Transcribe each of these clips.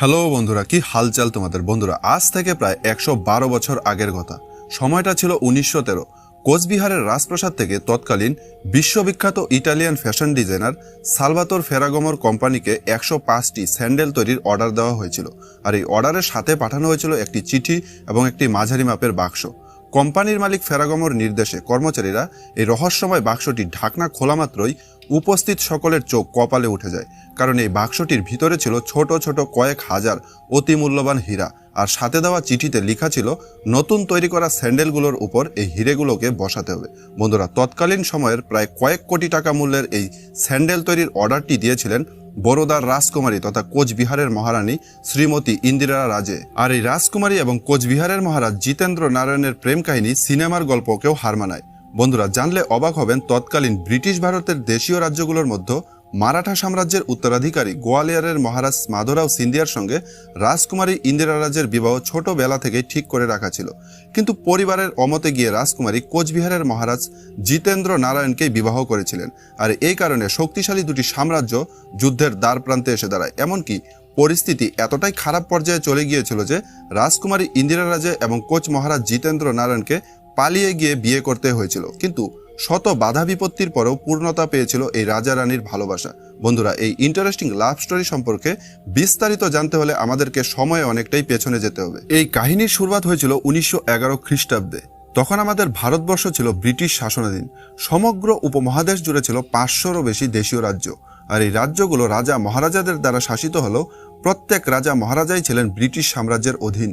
Hello বন্ধুরা, কি হালচাল তোমাদের? বন্ধুরা, আজ থেকে প্রায় একশো বারো বছর আগের কথা। সময়টা ছিল উনিশশো তেরো। কোচবিহারের রাজপ্রাসাদ থেকে তৎকালীন বিশ্ববিখ্যাত ইটালিয়ান ফ্যাশন ডিজাইনার সালভাতোর ফেরাগমর কোম্পানিকে একশো পাঁচটি স্যান্ডেল তৈরির অর্ডার দেওয়া হয়েছিল। আর এই অর্ডারের সাথে পাঠানো হয়েছিল একটি চিঠি এবং একটি মাঝারি মাপের বাক্স। কোম্পানির মালিক ফেরাগমর নির্দেশে কর্মচারীরা এই রহস্যময় বাক্সটি ঢাকনা খোলা মাত্রই উপস্থিত সকলের চোখ কপালে উঠে যায়, কারণ এই বাক্সটির ভিতরে ছিল ছোট ছোট কয়েক হাজার অতি মূল্যবান হীরা, আর সাথে দেওয়া চিঠিতে লেখা ছিল, নতুন তৈরি করা স্যান্ডেলগুলোর উপর এই হিরেগুলোকে বসাতে হবে। বন্ধুরা, তৎকালীন সময়ের প্রায় কয়েক কোটি টাকা মূল্যের এই স্যান্ডেল তৈরির অর্ডারটি দিয়েছিলেন বরোদার রাজকুমারী তথা কোচবিহারের মহারানী শ্রীমতী ইন্দিরা রাজে। আর এই রাজকুমারী এবং কোচবিহারের মহারাজ জিতেন্দ্র নারায়ণের প্রেম কাহিনী সিনেমার গল্পকেও হার মানায়। বন্ধুরা, জানলে অবাক হবেন, তৎকালীন ব্রিটিশ ভারতের দেশীয় রাজ্যগুলোর মধ্যে মারাঠা সাম্রাজ্যের উত্তরাধিকারী গোয়ালিয়রের মহারাজ মাধবরাও সিন্ধিয়ার সঙ্গে রাজকুমারী ইন্দিরা রাজের বিবাহ ছোটবেলা থেকেই ঠিক করে রাখা ছিল। কিন্তু পরিবারের অমতে গিয়ে রাজকুমারী কোচবিহারের মহারাজ জিতেন্দ্র নারায়ণকে বিবাহ করেছিলেন। আর এই কারণে শক্তিশালী দুটি সাম্রাজ্য যুদ্ধের দ্বার প্রান্তে এসে দাঁড়ায়। এমনকি পরিস্থিতি এতটাই খারাপ পর্যায়ে চলে গিয়েছিল যে রাজকুমারী ইন্দিরা রাজে এবং কোচ মহারাজ জিতেন্দ্র নারায়ণকে পালিয়ে গিয়ে বিয়ে করতে হয়েছিল। কিন্তু শত বাধা বিপত্তির পরেও পূর্ণতা পেয়েছিল এই রাজা রানীর ভালোবাসা। বন্ধুরা, এই ইন্টারেস্টিং লাভ স্টোরি সম্পর্কে বিস্তারিত জানতে হলে আমাদেরকে সময়ে অনেকটাই পেছনে যেতে হবে। এই কাহিনীর শুরুয়াত হয়েছিল উনিশশো এগারো খ্রিস্টাব্দে। তখন আমাদের ভারতবর্ষ ছিল ব্রিটিশ শাসনাধীন। সমগ্র উপমহাদেশ জুড়ে ছিল পাঁচশোরও বেশি দেশীয় রাজ্য। আর এই রাজ্যগুলো রাজা মহারাজাদের দ্বারা শাসিত হলেও প্রত্যেক রাজা মহারাজাই ছিলেন ব্রিটিশ সাম্রাজ্যের অধীন।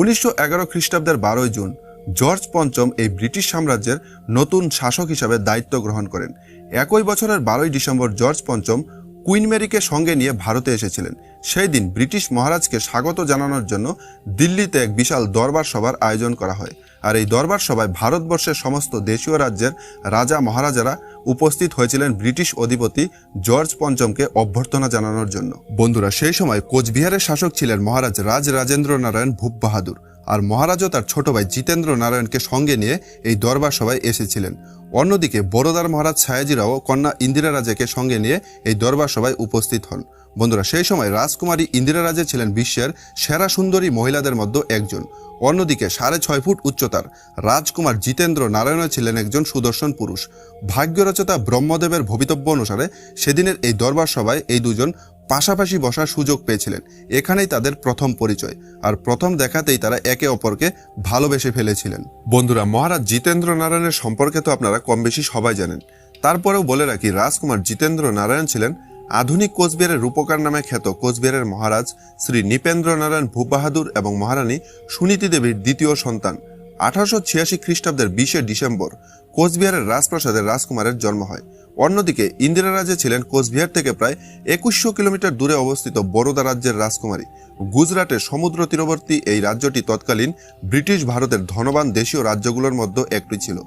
উনিশশো এগারো খ্রিস্টাব্দের বারোই জুন জর্জ পঞ্চম এই ব্রিটিশ সাম্রাজ্যের নতুন শাসক হিসাবে দায়িত্ব গ্রহণ করেন। একই বছরের বারোই ডিসেম্বর জর্জ পঞ্চম কুইন মেরিকে সঙ্গে নিয়ে ভারতে এসেছিলেন। সেই দিন ব্রিটিশ মহারাজকে স্বাগত জানানোর জন্য দিল্লিতে এক বিশাল দরবার সভার আয়োজন করা হয়। আর এই দরবার সভায় ভারতবর্ষের সমস্ত দেশীয় রাজ্যের রাজা মহারাজারা উপস্থিত হয়েছিলেন ব্রিটিশ অধিপতি জর্জ পঞ্চমকে অভ্যর্থনা জানানোর জন্য। বন্ধুরা, সেই সময় কোচবিহারের শাসক ছিলেন মহারাজ রাজ রাজেন্দ্র নারায়ণ ভূপ বাহাদুর আর মহারাজও তার ছোট ভাই জিতেন্দ্র নারায়ণকে সঙ্গে নিয়ে এই দরবার সভায় এসেছিলেন। অন্যদিকে বড়োদার মহারাজ ছায়াজিরাও কন্যা ইন্দিরা রাজাকে সঙ্গে নিয়ে এই দরবার সভায় উপস্থিত হন। বন্ধুরা, সেই সময় রাজকুমারী ইন্দিরা রাজে ছিলেন বিশ্বের সেরা সুন্দরী মহিলাদের মধ্যে একজন। অন্যদিকে সাড়ে ছয় ফুট উচ্চতার রাজকুমার জিতেন্দ্র নারায়ণ ছিলেন একজন সুদর্শন পুরুষ। ভাগ্যরচতা ব্রহ্মদেবের ভবিতব্য অনুসারে সেদিনের এই দরবার সভায় এই দুজন পাশাপাশি বসার সুযোগ পেয়েছিলেন। এখানেই তাদের প্রথম পরিচয়, আর প্রথম দেখাতেই তারা একে অপরকে ভালোবেসে ফেলেছিলেন। বন্ধুরা, মহারাজ জিতেন্দ্র নারায়ণের সম্পর্কে তো আপনারা কম বেশি সবাই জানেন। তারপরেও বলে রাখি, রাজকুমার জিতেন্দ্র নারায়ণ ছিলেন আধুনিক কোচবিহারের রূপকার নামে খ্যাত কোচবিহারের মহারাজ শ্রী নৃপেন্দ্র নারায়ণ ভূপ বাহাদুর এবং মহারানী সুনীতি দেবীর দ্বিতীয় সন্তান। আঠারোশো ছিয়াশি খ্রিস্টাব্দের বিশে ডিসেম্বর কোচবিহারের রাজপ্রাসাদের রাজকুমারের জন্ম হয়। অন্যদিকে ইন্দিরা রাজে ছিলেন কোচবিহার থেকে প্রায় একুশশো কিলোমিটার দূরে অবস্থিত বরোদা রাজ্যের রাজকুমারী। গুজরাটের সমুদ্র তীরবর্তী এই রাজ্যটি তৎকালীন ব্রিটিশ ভারতের ধনবান দেশীয় রাজ্যগুলোর মধ্যে একটি ছিল।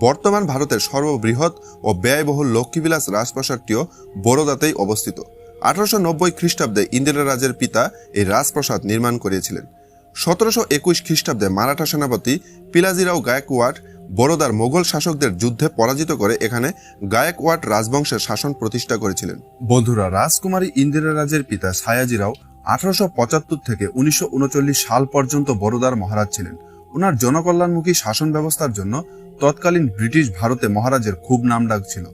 বর্তমান ভারতের সর্ববৃহৎ ও ব্যয়বহুল লক্ষ্মীবিলাস রাজপ্রাসাদটিও বরোদাতেই অবস্থিত। আঠারোশো নব্বই খ্রিস্টাব্দে ইন্দিরা রাজের পিতা এই রাজপ্রাসাদ নির্মাণ করিয়েছিলেন। সতেরোশো একুশ খ্রিস্টাব্দে মারাঠা সেনাপতি পিলাজিরাও গায়কওয়াড বরোদার মোগল শাসকদের যুদ্ধে পরাজিত করে এখানে গায়কওয়াট রাজবংশের শাসন প্রতিষ্ঠা করেছিলেন। বন্ধুরা, রাজকুমারী ইন্দিরা রাজের পিতা সায়াজিরাও আঠারোশো পঁচাত্তর থেকে উনিশশো উনচল্লিশ সাল পর্যন্ত বরোদার মহারাজ ছিলেন। ওনার জনকল্যাণমুখী শাসন ব্যবস্থার জন্য তৎকালীন ব্রিটিশ ভারতে মহারাজের খুব নামডাক ছিল।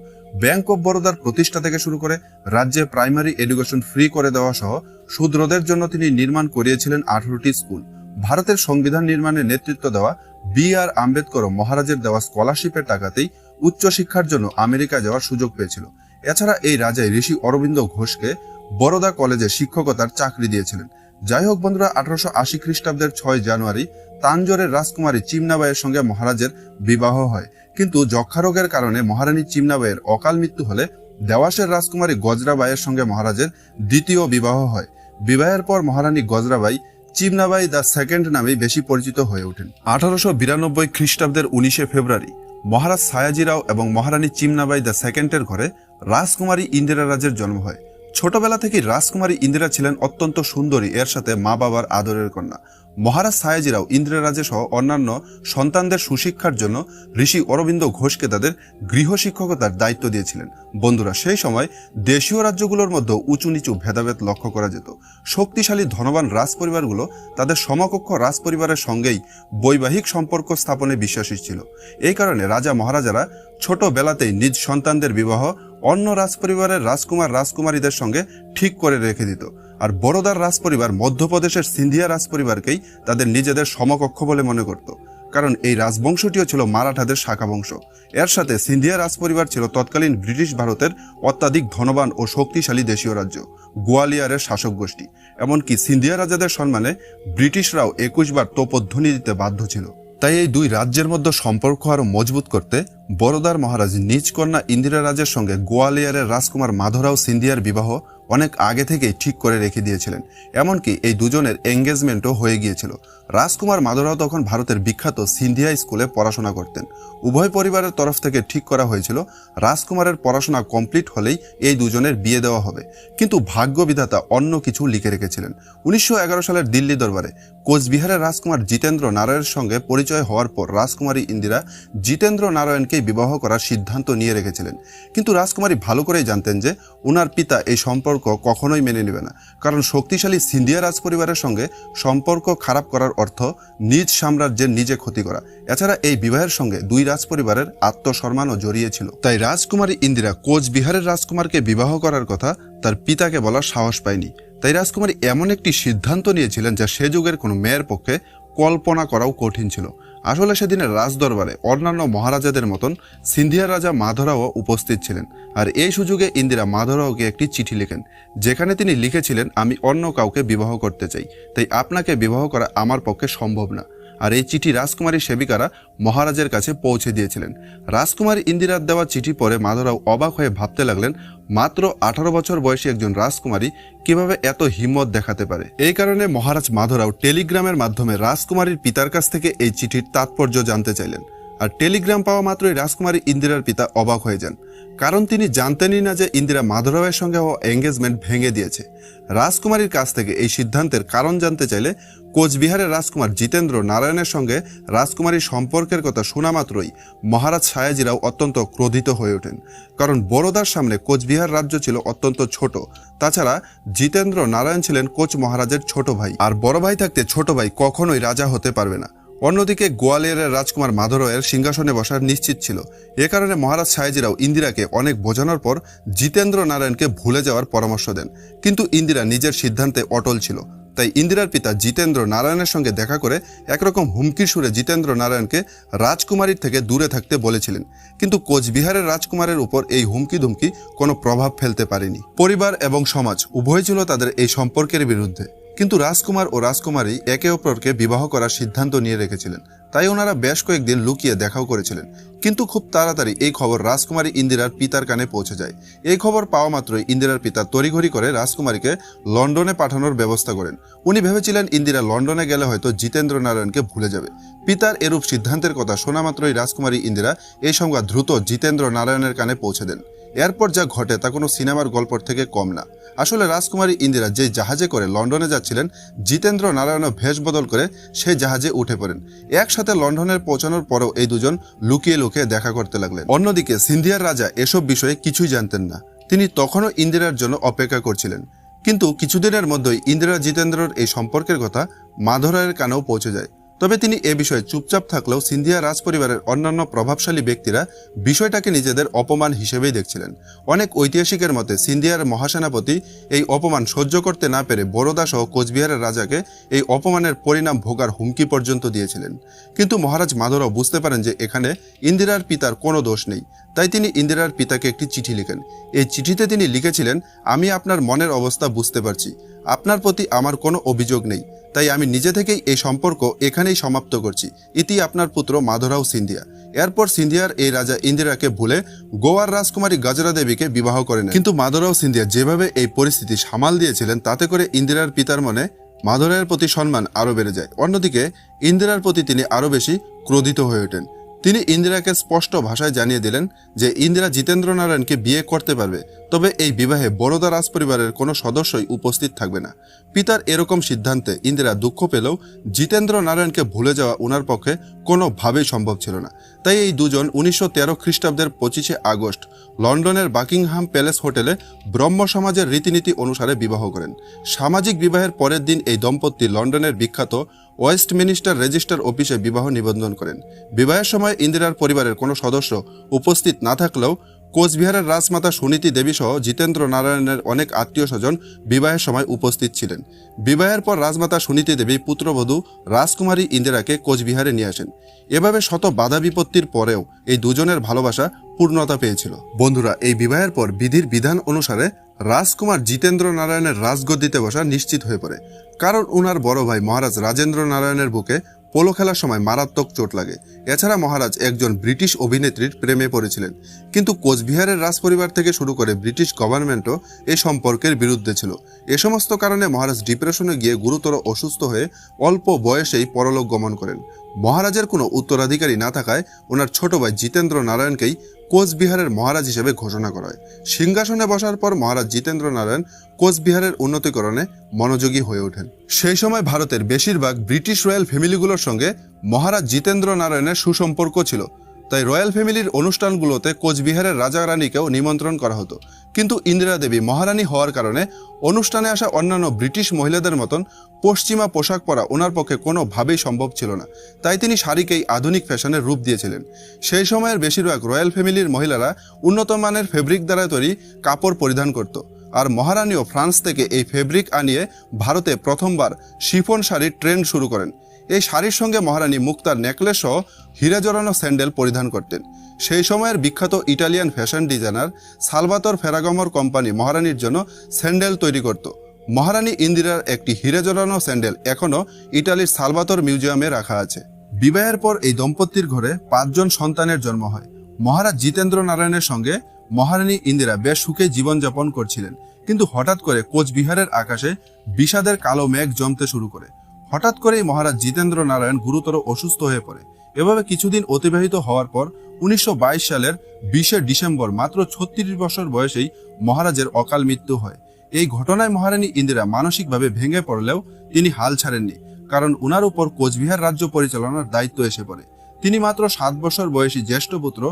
ব্যাংক অব বরোদার প্রতিষ্ঠা থেকে শুরু করে রাজ্যে প্রাইমারি এডুকেশন ফ্রি করে দেওয়া সহ শূদ্রদের জন্য তিনি নির্মাণ করিয়েছিলেন আঠারোটি স্কুল। ভারতের সংবিধান নির্মাণে নেতৃত্ব দেওয়া বি আর আম্বেদকরও মহারাজের দেওয়া স্কলারশিপের টাকাতেই উচ্চশিক্ষার জন্য আমেরিকা যাওয়ার সুযোগ পেয়েছিল। এছাড়া এই রাজাই ঋষি অরবিন্দ ঘোষকে বরোদা কলেজে শিক্ষকতার চাকরি দিয়েছিলেন। যাই হোক বন্ধুরা, আঠারোশো আশি খ্রিস্টাব্দের ছয় জানুয়ারি তাঞ্জোরের রাজকুমারী চিমনাবাইয়ের সঙ্গে মহারাজের বিবাহ হয়। কিন্তু যক্ষা রোগের কারণে মহারানী চিমনাবাইয়ের অকাল মৃত্যু হলে দেওয়াসের রাজকুমারী গজরাবাইয়ের সঙ্গে মহারাজের দ্বিতীয় বিবাহ হয়। বিবাহের পর মহারানী গজরাবাই চিমনাবাই দ্য সেকেন্ড নামেই বেশি পরিচিত হয়ে ওঠেন। আঠারোশো বিরানব্বই খ্রিস্টাব্দের উনিশে ফেব্রুয়ারি, মহারাজ সায়াজিরাও এবং মহারানী চিমনাবাই দ্য সেকেন্ডের ঘরে রাজকুমারী ইন্দিরা রাজের জন্ম হয়। ছোটবেলা থেকেই রাজকুমারী ইন্দিরা ছিলেন অত্যন্ত সুন্দরী, এর সাথে মা বাবার আদরের কন্যা। মহারাজ সায়াজিরাও ইন্দিরারাজে সহ অন্যান্য সন্তানদের সুশিক্ষার জন্য ঋষি অরবিন্দ ঘোষকে তাদের গৃহ শিক্ষকতার দায়িত্ব দিয়েছিলেন। বন্ধুরা, সেই সময় দেশীয় রাজ্যগুলোর মধ্যে উঁচু নিচু ভেদাভেদ লক্ষ্য করা যেত। শক্তিশালী, ধনবান রাজপরিবারগুলো তাদের সমকক্ষ রাজপরিবারের সঙ্গেই বৈবাহিক সম্পর্ক স্থাপনে বিশ্বাসী ছিল। এই কারণে রাজা মহারাজারা ছোটবেলাতেই নিজ সন্তানদের বিবাহ অন্য রাজপরিবারের রাজকুমার রাজকুমারীদের সঙ্গে ঠিক করে রেখে দিত। আর বড়োদার রাজপরিবার মধ্যপ্রদেশের সিন্ধিয়া রাজপরিবারকেই তাদের নিজেদের সমকক্ষ বলে মনে করত। কারণ এই রাজবংশটিও ছিল মারাঠাদের শাখা বংশ এর সাথে সিন্ধিয়া রাজপরিবার ছিল তৎকালীন ব্রিটিশ ভারতের অত্যাধিক ধনবান ও শক্তিশালী দেশীয় রাজ্য, গোয়ালিয়ারের শাসক গোষ্ঠী। এমনকি সিন্ধিয়া রাজাদের সম্মানে ব্রিটিশরাও একুশবার তোপধ্বনি দিতে বাধ্য ছিল। তাই এই দুই রাজ্যের মধ্যে সম্পর্ক আরও মজবুত করতে বরোদার মহারাজ নিজ কন্যা ইন্দিরা রাজের সঙ্গে গোয়ালিয়ারের রাজকুমার মাধবরাও সিন্ধিয়ার বিবাহ অনেক আগে থেকেই ঠিক করে রেখে দিয়েছিলেন। এমনকি এই দুজনের এঙ্গেজমেন্টও হয়ে গিয়েছিল। রাজকুমার মাধবরাও তখন ভারতের বিখ্যাত সিন্ধিয়া স্কুলে পড়াশোনা করতেন। উভয় পরিবারের তরফ থেকে ঠিক করা হয়েছিল, রাজকুমারের পড়াশোনা কমপ্লিট হলেই এই দুজনের বিয়ে দেওয়া হবে। কিন্তু ভাগ্যবিধাতা অন্য কিছু লিখে রেখেছিলেন। উনিশশো এগারো সালের দিল্লি দরবারে কোচবিহারের রাজকুমার জিতেন্দ্র নারায়ণের সঙ্গে পরিচয় হওয়ার পর রাজকুমারী ইন্দিরা জিতেন্দ্র নারায়ণকেই বিবাহ করার সিদ্ধান্ত নিয়ে রেখেছিলেন। কিন্তু রাজকুমারী ভালো করেই জানতেন যে উনার পিতা এই সম্পর্ক কখনোই মেনে নেবে না। কারণ শক্তিশালী সিন্ধিয়া রাজপরিবারের সঙ্গে সম্পর্ক খারাপ করার অর্থ নিজ সাম্রাজ্যের নিজে ক্ষতি করা। এছাড়া এই বিবাহের সঙ্গে দুই রাজপরিবারের আত্মসম্মানও জড়িয়েছিল। তাই রাজকুমারী ইন্দিরা কোচবিহারের রাজকুমারকে বিবাহ করার কথা তার পিতাকে বলার সাহস পায়নি। তাই রাজকুমারী এমন একটি সিদ্ধান্ত নিয়েছিলেন যা সে যুগের কোনো মেয়ের পক্ষে কল্পনা করাও কঠিন ছিল। আসলে সেদিনের রাজদরবারে অন্যান্য মহারাজাদের মতন সিন্ধিয়া রাজা মাধরাও উপস্থিত ছিলেন। আর এই সুযোগে ইন্দিরা মাধরাওকে একটি চিঠি লিখেন, যেখানে তিনি লিখেছিলেন, আমি অন্য কাউকে বিবাহ করতে চাই, তাই আপনাকে বিবাহ করা আমার পক্ষে সম্ভব না। আর এই চিঠি রাজকুমারী সেবিকারা মহারাজের কাছে পৌঁছে দিয়েছিলেন। রাজকুমারী ইন্দিরার দেওয়া চিঠি পরে মাধবরাও অবাক হয়ে ভাবতে লাগলেন, মাত্র আঠারো বছর বয়সী একজন রাজকুমারী কীভাবে এত হিম্মত দেখাতে পারে? এই কারণে মহারাজ মাধবরাও টেলিগ্রামের মাধ্যমে রাজকুমারীর পিতার কাছ থেকে এই চিঠির তাৎপর্য জানতে চাইলেন। আর টেলিগ্রাম পাওয়া মাত্রই রাজকুমারী ইন্দিরার পিতা অবাক হয়ে যান। কারণ তিনি জানতেনই না যে ইন্দিরা মাধবরাওয়ের সঙ্গে হওয়া এঙ্গেজমেন্ট ভেঙে দিয়েছে। রাজকুমারীর কাছ থেকে এই সিদ্ধান্তের কারণ জানতে চাইলে কোচবিহারের রাজকুমার জিতেন্দ্র নারায়ণের সঙ্গে রাজকুমারীর সম্পর্কের কথা শোনা মাত্রই মহারাজ সায়াজিরাও অত্যন্ত ক্রোধিত হয়ে ওঠেন। কারণ বড়োদার সামনে কোচবিহার রাজ্য ছিল অত্যন্ত ছোট। তাছাড়া জিতেন্দ্র নারায়ণ ছিলেন কোচ মহারাজের ছোট ভাই। আর বড় ভাই থাকতে ছোট ভাই কখনোই রাজা হতে পারবে না। অন্যদিকে গোয়ালিয়রের রাজকুমার মাধরয়ের সিংহাসনে বসার নিশ্চিত ছিল। এ কারণে মহারাজ সাহেজিরাও ইন্দিরাকে অনেক বোঝানোর পর জিতেন্দ্র নারায়ণকে ভুলে যাওয়ার পরামর্শ দেন। কিন্তু ইন্দিরা নিজের সিদ্ধান্তে অটল ছিল। তাই ইন্দিরার পিতা জিতেন্দ্র নারায়ণের সঙ্গে দেখা করে একরকম হুমকির সুরে জিতেন্দ্র নারায়ণকে রাজকুমারীর থেকে দূরে থাকতে বলেছিলেন। কিন্তু কোচবিহারের রাজকুমারের উপর এই হুমকি ধুমকি কোনো প্রভাব ফেলতে পারেনি। পরিবার এবং সমাজ, উভয় ছিল তাদের এই সম্পর্কের বিরুদ্ধে। কিন্তু রাজকুমার ও রাজকুমারী একে অপরকে বিবাহ করার সিদ্ধান্ত নিয়ে রেখেছিলেন। তাই ওনারা বেশ কয়েকদিন লুকিয়ে দেখাও করেছিলেন। কিন্তু খুব তাড়াতাড়ি এই খবর রাজকুমারী ইন্দিরার পিতার কানে পৌঁছে যায়। এই খবর পাওয়া মাত্রই ইন্দিরার পিতা তড়িঘড়ি করে রাজকুমারীকে লন্ডনে পাঠানোর ব্যবস্থা করেন। উনি ভেবেছিলেন ইন্দিরা লন্ডনে গেলে হয়তো জিতেন্দ্র নারায়ণকে ভুলে যাবে। পিতার এরূপ সিদ্ধান্তের কথা শোনা মাত্রই রাজকুমারী ইন্দিরা এই সংবাদ দ্রুত জিতেন্দ্র নারায়ণের কানে পৌঁছে দেন। এরপর যা ঘটে তা কোনো সিনেমার গল্পর থেকে কম না। আসলে রাজকুমারী ইন্দিরা যে জাহাজে করে লন্ডনে যাচ্ছিলেন, জিতেন্দ্র নারায়ণও ভেষ বদল করে সেই জাহাজে উঠে পড়েন। একসাথে লন্ডনের পৌঁছানোর পরেও এই দুজন লুকিয়ে লুকিয়ে দেখা করতে লাগলেন। অন্যদিকে সিন্ধিয়ার রাজা এসব বিষয়ে কিছুই জানতেন না। তিনি তখনও ইন্দিরার জন্য অপেক্ষা করছিলেন। কিন্তু কিছুদিনের মধ্যেই ইন্দিরা জিতেন্দ্রর এই সম্পর্কের কথা মাধবরায়ের কানেও পৌঁছে যায়। তবে তিনি এ বিষয়ে চুপচাপ থাকলেও সিন্ধিয়া রাজপরিবারের অন্যান্য প্রভাবশালী ব্যক্তিরা বিষয়টাকে নিজেদের অপমান হিসেবেই দেখছিলেন। অনেক ঐতিহাসিকের মতে সিন্ধিয়ার মহাসেনাপতি এই অপমান সহ্য করতে না পেরে বরোদা সহ কোচবিহারের রাজাকে এই অপমানের পরিণাম ভোগার হুমকি পর্যন্ত দিয়েছিলেন। কিন্তু মহারাজ মাধরাও বুঝতে পারেন যে এখানে ইন্দিরার পিতার কোনো দোষ নেই। তাই তিনি ইন্দিরার পিতাকে একটি চিঠি লিখেন। এই চিঠিতে তিনি লিখেছিলেন, আমি আপনার মনের অবস্থা বুঝতে পারছি। আপনার প্রতি আমার কোনো অভিযোগ নেই। তাই আমি নিজে থেকেই এই সম্পর্ক এখানেই সমাপ্ত করছি। ইতি আপনার পুত্র মাধবরাও সিন্ধিয়া। এরপর সিন্ধিয়ার এই রাজা ইন্দিরাকে ভুলে গোয়ার রাজকুমারী গজরা দেবীকে বিবাহ করেন কিন্তু মাধবরাও সিন্ধিয়া যেভাবে এই পরিস্থিতি সামাল দিয়েছিলেন, তাতে করে ইন্দিরার পিতার মনে মাধবরায়ের প্রতি সম্মান আরও বেড়ে যায়। অন্যদিকে, ইন্দিরার প্রতি তিনি আরও বেশি ক্রোধিত হয়ে ওঠেন। তিনি ইন্দিরাকে স্পষ্ট ভাষায় জানিয়ে দিলেন যে ইন্দিরা জিতেন্দ্র নারায়ণকে বিয়ে করতে পারবে, তবে এই বিবাহে বরোদা রাজ পরিবারের কোনো সদস্যই উপস্থিত থাকবে না। পিতার এরকম সিদ্ধান্তে ইন্দিরা দুঃখ পেলেও জিতেন্দ্র নারায়ণকে ভুলে যাওয়া ওনার পক্ষে কোনোভাবেই সম্ভব ছিল না। তাই এই দুজন উনিশশো তেরো খ্রিস্টাব্দের পঁচিশে আগস্ট লন্ডনের বাকিংহাম প্যালেস হোটেলে ব্রহ্ম সমাজের রীতিনীতি অনুসারে বিবাহ করেন। সামাজিক বিবাহের পরের দিন এই দম্পতি লন্ডনের বিখ্যাত ওয়েস্টমিনিস্টার রেজিস্টার অফিসে বিবাহ নিবন্ধন করেন। বিবাহের সময় ইন্দিরার পরিবারের কোনো সদস্য উপস্থিত না থাকলেও কোচবিহারের রাজমাতা সুনীতি দেবী সহ জিতেন্দ্র নারায়ণের অনেক আত্মীয় স্বজন বিবাহের সময় উপস্থিত ছিলেন। বিবাহের পর রাজমাতা সুনীতি দেবী পুত্রবধূ রাজকুমারী ইন্দিরাকে কোচবিহারে নিয়ে আসেন। এভাবে শত বাধা বিপত্তির পরেও এই দুজনের ভালোবাসা পূর্ণতা পেয়েছিল। বন্ধুরা, এই বিবাহের পর বিধির বিধান অনুসারে রাজকুমার জিতেন্দ্র নারায়ণের রাজগদ্দিতে বসা নিশ্চিত হয়ে পড়ে। কারণ উনার বড় ভাই মহারাজ রাজেন্দ্র নারায়ণের বুকে পোলো খেলার সময় মারাত্মক চোট লাগে। এছাড়া মহারাজ একজন ব্রিটিশ অভিনেত্রীর প্রেমে পড়েছিলেন। কিন্তু কোচবিহারের রাজপরিবার থেকে শুরু করে ব্রিটিশ গভর্নমেন্টও এই সম্পর্কের বিরুদ্ধে ছিল। এ সমস্ত কারণে মহারাজ ডিপ্রেশনে গিয়ে গুরুতর অসুস্থ হয়ে অল্প বয়সেই পরলোক গমন করেন। মহারাজের কোনো উত্তরাধিকারী না থাকায় ওনার ছোট ভাই জিতেন্দ্র নারায়ণকেই কোচবিহারের মহারাজ হিসেবে ঘোষণা করা হয়। সিংহাসনে বসার পর মহারাজ জিতেন্দ্র নারায়ণ কোচবিহারের উন্নতিকরণে মনোযোগী হয়ে ওঠেন। সেই সময় ভারতের বেশিরভাগ ব্রিটিশ রয়্যাল ফ্যামিলিগুলোর সঙ্গে মহারাজ জিতেন্দ্র নারায়ণের সুসম্পর্ক ছিল। তাই রয়্যাল ফ্যামিলির অনুষ্ঠানগুলোতে কোচবিহারের রাজা রানীকেও নিমন্ত্রণ করা হতো। কিন্তু ইন্দিরা দেবী মহারানী হওয়ার কারণে অনুষ্ঠানে আসা অন্যান্য ব্রিটিশ মহিলাদের মতন পশ্চিমা পোশাক পরা ওনার পক্ষে কোনোভাবেই সম্ভব ছিল না। তাই তিনি শাড়িকেই আধুনিক ফ্যাশনের রূপ দিয়েছিলেন। সেই সময়ের বেশিরভাগ রয়্যাল ফ্যামিলির মহিলারা উন্নত মানের ফেব্রিক দ্বারা তৈরি কাপড় পরিধান করত। আর মহারানীও ফ্রান্স থেকে এই ফেব্রিক আনিয়ে ভারতে প্রথমবার শিফন শাড়ির ট্রেন্ড শুরু করেন। এই শাড়ির সঙ্গে মহারানী মুক্তার নেকলেস সহ হীরা জড়ানো স্যান্ডেল পরিধান করতেন। সেই সময়ের বিখ্যাত ইটালিয়ান ফ্যাশন ডিজাইনার সালভাতর ফেরাগমর কোম্পানি মহারানীর জন্য স্যান্ডেল তৈরি করত। মহারানী ইন্দিরার একটি হিরে জড়ানো স্যান্ডেল এখনও ইটালির সালভাতর মিউজিয়ামে রাখা আছে। বিবাহের পর এই দম্পতির ঘরে পাঁচজন সন্তানের জন্ম হয়। মহারাজ জিতেন্দ্র নারায়ণের সঙ্গে মহারানী ইন্দিরা বেশ সুখে জীবনযাপন করছিলেন। কিন্তু হঠাৎ করে কোচবিহারের আকাশে বিষাদের কালো মেঘ জমতে শুরু করে। হঠাৎ করেই মহারাজ জিতেন্দ্র নারায়ণ গুরুতর অসুস্থ হয়ে পড়ে। এভাবে কিছুদিন অতিবাহিত হওয়ার পর উনিশশো বাইশ সালের বিশে ডিসেম্বর মাত্র ছত্রিশ বছর বয়সেই মহারাজের অকাল মৃত্যু হয়। এই ঘটনায় মহারানী ইন্দিরা মানসিকভাবে ভেঙে পড়লেও তিনি হাল ছাড়েননি, কারণ উনার উপর কোচবিহার রাজ্য পরিচালনার দায়িত্ব এসে পড়ে। তিনি মাত্র সাত বছর বয়সী জ্যেষ্ঠ পুত্র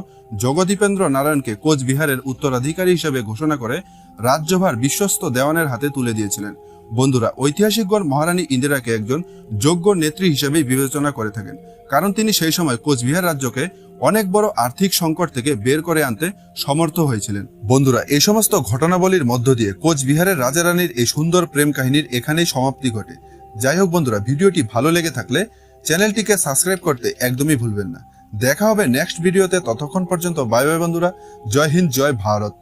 জগদীপেন্দ্র নারায়ণকে কোচবিহারের উত্তরাধিকারী হিসেবে ঘোষণা করে রাজ্যভার বিশ্বস্ত দেওয়ানের হাতে তুলে দিয়েছিলেন। বন্ধুরা ঐতিহাসিকগণ মহারানী ইন্দিরাকে একজন যোগ্য নেত্রী হিসেবে বিবেচনা করে থাকেন, কারণ তিনি সেই সময় কোচবিহার রাজ্যকে অনেক বড় আর্থিক সংকট থেকে বের করে আনতে সমর্থ হয়েছিলেন। বন্ধুরা, এই সমস্ত ঘটনাবলীর মধ্য দিয়ে কোচবিহারের রাজারানীর এই সুন্দর প্রেম কাহিনীর এখানেই সমাপ্তি ঘটে। যাই হোক বন্ধুরা, ভিডিওটি ভালো লেগে থাকলে চ্যানেলটিকে সাবস্ক্রাইব করতে একদমই ভুলবেন না। দেখা হবে নেক্সট ভিডিওতে, ততক্ষণ পর্যন্ত বাই বাই বন্ধুরা, জয় হিন্দ, জয় ভারত।